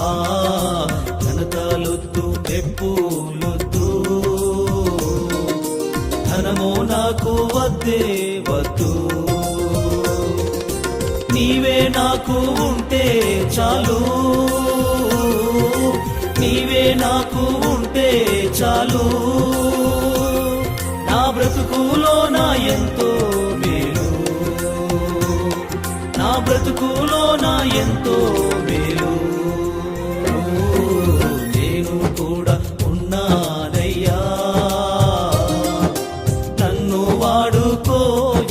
ఆ ఘనతాలొద్దు ఎప్పులొద్దు ధనమో నాకు వద్దే వద్దు. నీవే నాకు ఉంటే చాలు. నీవే నాకు ఉంటే చాలు. నా బ్రతుకులో నా ఎంతో మేలు. నా బ్రతుకులో నా ఎంతో మేలు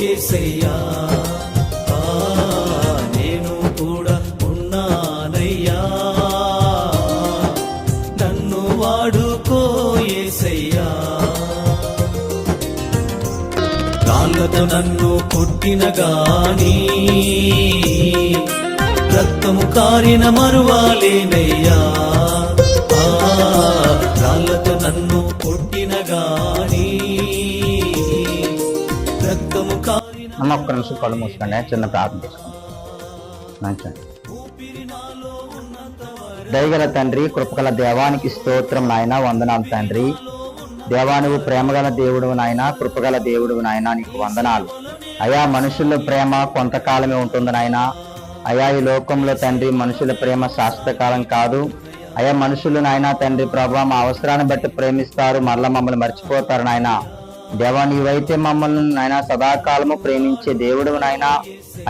యేసయ్యా నేను కూడా ఉన్నానయ్యా. నన్ను వాడుకో యేసయ్యా రాళ్ళతో నన్ను కొట్టిన గాని రక్తము కారిన మరువాలేనయ్యా. ఆ, రాళ్ళతో నన్ను అమ్మ ఒక్క నిమిషం కళ్ళు మూసుకోండి. చిన్న ప్రార్థన చేసుకోండి దయగల తండ్రి కృపగల దేవానికి స్తోత్రం నాయన వందనాలు తండ్రి. దేవానువు ప్రేమగల దేవుడు నాయన కృపగల దేవుడు నాయన నీకు వందనాలు. అయా మనుషుల ప్రేమ కొంతకాలమే ఉంటుంది నాయన. అయా ఈ లోకంలో తండ్రి మనుషుల ప్రేమ శాశ్వతకాలం కాదు. అయా మనుషులు నాయన తండ్రి ప్రభా మా అవసరాన్ని బట్టి ప్రేమిస్తారు మరల మమ్మల్ని మర్చిపోతారు నాయనా. దేవా నీవైతే మమ్మల్ని నాయన సదాకాలము ప్రేమించే దేవుడు నాయన.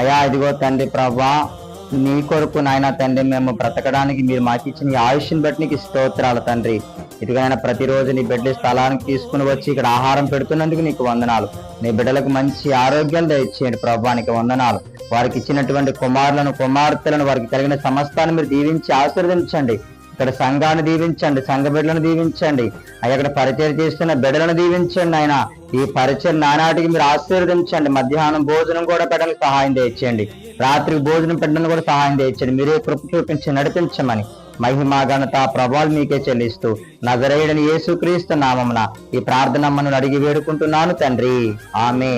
అయా ఇదిగో తండ్రి ప్రభా నీ కొరకు నాయన తండ్రి మేము బ్రతకడానికి మీరు మాకు ఇచ్చిన ఆయుష్ని బట్టి నీకు స్తోత్రాలు తండ్రి. ఇదిగైనా ప్రతిరోజు నీ బిడ్డ స్థలానికి తీసుకుని వచ్చి ఇక్కడ ఆహారం పెడుతున్నందుకు నీకు వందనాలు. నీ బిడ్డలకు మంచి ఆరోగ్యాలు దయచేయండి ప్రభానికి వందనాలు. వారికి ఇచ్చినటువంటి కుమారులను కుమార్తెలను వారికి కలిగిన సమస్తాన్ని మీరు దీవించి ఆశీర్వదించండి. ఇక్కడ సంఘాన్ని దీవించండి సంఘ బిడ్డలను దీవించండి. అయ్యా ఇక్కడ పరిచయం చేస్తున్న బిడ్డలను దీవించండి ఆయన. ఈ పరిచయం నానాటికి మీరు ఆశీర్వదించండి. మధ్యాహ్నం భోజనం కూడా పెట్టడానికి సహాయం తెచ్చండి రాత్రికి భోజనం పెట్టడానికి కూడా సహాయం తెచ్చండి మీరే కృప చూపించి నడిపించమని మహిమా ఘనత ప్రభావాలు మీకే చెల్లిస్తూ నజరేయుడని యేసుక్రీస్తు నామమున ఈ ప్రార్థన మనం అడిగి వేడుకుంటున్నాను తండ్రి. ఆమె